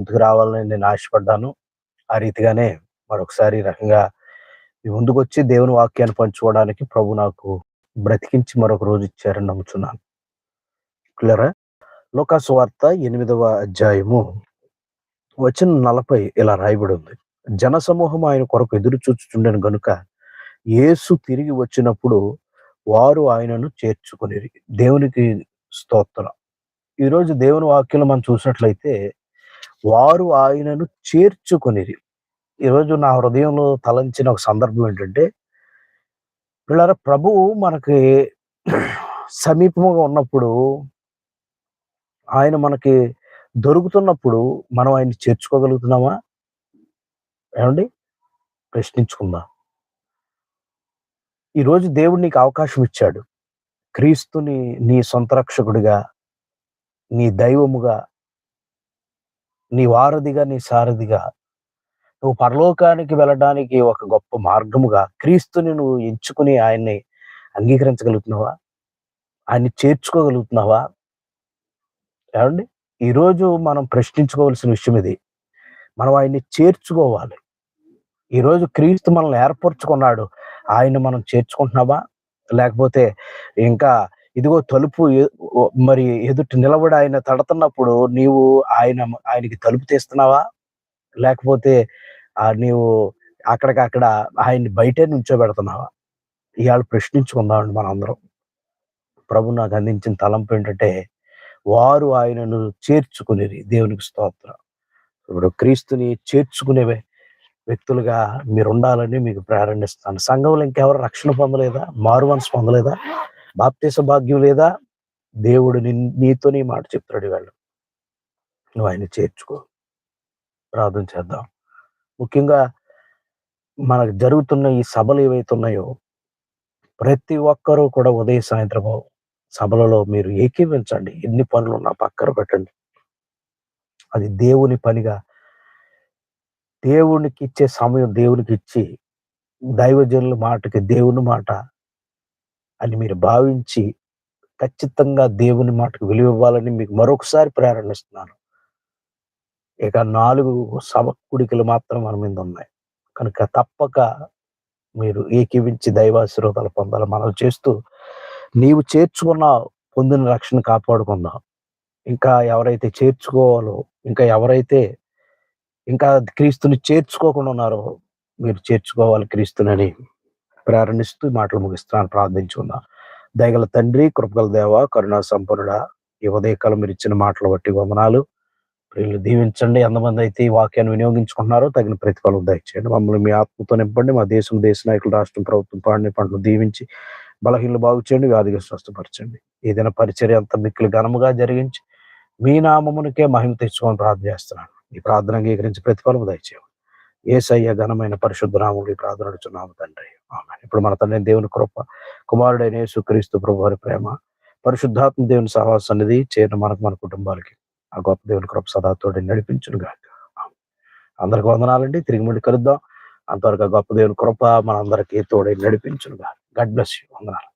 ముందుకు రావాలని నేను ఆశపడ్డాను. ఆ రీతిగానే మరొకసారి రకంగా ముందుకు వచ్చి దేవుని వాక్యాన్ని పంచుకోవడానికి ప్రభు నాకు బ్రతికించి మరొక రోజు ఇచ్చారని నమ్ముతున్నాను క్లియరా లోకాసువార్త ఎనిమిదవ అధ్యాయము వచ్చిన నలభై ఇలా రాయబడి ఉంది. జన సమూహం ఆయన కొరకు ఎదురు చూచుచుండెను గనుక యేసు తిరిగి వచ్చినప్పుడు వారు ఆయనను చేర్చుకునేది దేవునికి స్తోత్రం. ఈరోజు దేవుని వాక్యం మనం చూసినట్లయితే వారు ఆయనను చేర్చుకునేది ఈరోజు నా హృదయంలో తలంచిన ఒక సందర్భం ఏంటంటే పిల్లల ప్రభువు మనకి సమీపముగా ఉన్నప్పుడు ఆయన మనకి దొరుకుతున్నప్పుడు మనం ఆయన్ని చేర్చుకోగలుగుతున్నామా? ఏమండి? ప్రశ్నించుకుందాం. ఈరోజు దేవుడు నీకు అవకాశం ఇచ్చాడు. క్రీస్తుని నీ సొంత రక్షకుడిగా నీ దైవముగా నీ వారధిగా నీ సారథిగా నువ్వు పరలోకానికి వెళ్ళడానికి ఒక గొప్ప మార్గముగా క్రీస్తుని నువ్వు ఎంచుకుని ఆయన్ని అంగీకరించగలుగుతున్నావా? ఆయన్ని చేర్చుకోగలుగుతున్నావా? ఏమండి? ఈరోజు మనం ప్రశ్నించుకోవాల్సిన విషయం ఇది. మనం ఆయన్ని చేర్చుకోవాలి. ఈరోజు క్రీస్తు మనల్ని ఏర్పరచుకున్నాడు. ఆయన మనం చేర్చుకుంటున్నావా లేకపోతే ఇంకా ఇదిగో తలుపు మరి ఎదుటి నిలబడి ఆయన తడుతున్నప్పుడు నీవు ఆయన ఆయనకి తలుపు తీస్తున్నావా? లేకపోతే ఆ నీవు అక్కడికక్కడ ఆయన్ని బయటే నుంచోబెడుతున్నావా? ఇవాళ ప్రశ్నించుకుందామండి మనందరం. అందరం ప్రభు నాకు అందించిన తలంపు ఏంటంటే వారు ఆయనను చేర్చుకునేది దేవునికి స్తోత్రం. ఇప్పుడు క్రీస్తుని చేర్చుకునే వ్యక్తులుగా మీరు ఉండాలని మీకు ప్రారంభిస్తాను సంఘంలో ఇంకెవరు రక్షణ పొందలేదా? మారు మనసు పొందలేదా? బాప్తీస భాగ్యం లేదా? దేవుడు నిన్- నీతో నీ మాట చెప్తాడు వాళ్ళు నువ్వు ఆయన చేర్చుకో. ప్రార్థన చేద్దాం. ముఖ్యంగా మనకు జరుగుతున్న ఈ సభలు ఏవైతే ఉన్నాయో ప్రతి ఒక్కరూ కూడా ఉదయం సాయంత్రము సభలలో మీరు ఏకీవించండి ఎన్ని పనులు ఉన్నా పక్కన పెట్టండి. అది దేవుని పనిగా దేవునికి ఇచ్చే సమయం దేవునికి ఇచ్చి దైవజనుల మాటకి దేవుని మాట అని మీరు భావించి ఖచ్చితంగా దేవుని మాటకు విలువ ఇవ్వాలని మీకు మరొకసారి ప్రేరణిస్తున్నాను ఇక నాలుగు సమకుడికలు మాత్రం మన మీద ఉన్నాయి. కనుక తప్పక మీరు ఏకీవించి దైవాశీర్వాదాలు పొందాలి మనం చేస్తూ నీవు చేర్చుకున్న పొందిన రక్షణ కాపాడుకుందాం. ఇంకా ఎవరైతే చేర్చుకోవాలో ఇంకా ఎవరైతే ఇంకా క్రీస్తుని చేర్చుకోకుండా ఉన్నారో మీరు చేర్చుకోవాలి క్రీస్తునని. ప్రేరణిస్తూ ఈ మాటలు ముగిస్తున్నాను ప్రార్థించుకుందాం. దయగల తండ్రి కృపగల దేవ కరుణా సంపన్నుడ ఈ ఉదయకాలం మీరు ఇచ్చిన మాటలు బట్టి వందనాలు. ప్రియులు దీవించండి. ఎంతమంది అయితే ఈ వాక్యాన్ని వినియోగించుకుంటున్నారో తగిన ప్రతిఫలం దయచేయండి. మమ్మల్ని మీ ఆత్మతో నింపండి. మా దేశం దేశ నాయకులు రాష్ట్రం ప్రభుత్వం పాడిన పంటలు దీవించి బలహీనలు బాగు చేయండి. వ్యాధిగా స్వస్థపరచండి. ఏదైనా పరిచర్య అంత మిక్కిలి ఘనముగా జరిగించి మీ నామమునికే మహిమ తెచ్చుకొని ప్రార్థన చేస్తున్నాను. ఈ ప్రార్థన అంగీకరించి ప్రతిఫలం దయచేయండి. ఏసయ్య ఘనమైన పరిశుద్ధ నామములు ఈ ప్రార్థన అడుగుతున్నాము తండ్రి. ఇప్పుడు మన తండ్రి దేవుని కృప కుమారుడైన యేసుక్రీస్తు ప్రభు వారి ప్రేమ పరిశుద్ధాత్మ దేవుని సహవాసన్నిధి చేరిన మనకు మన కుటుంబాలకి ఆ గొప్ప దేవుని కృప సదాతోడి నడిపించును గాక అందరికి వందనాలండి. తిరిగి మళ్ళీ కలుద్దాం. అంతవరకు గొప్ప దేవుని కృప మనందరికీ తోడై నడిపించును గాక గాడ్ బ్లెస్ యూ. వందనాలు.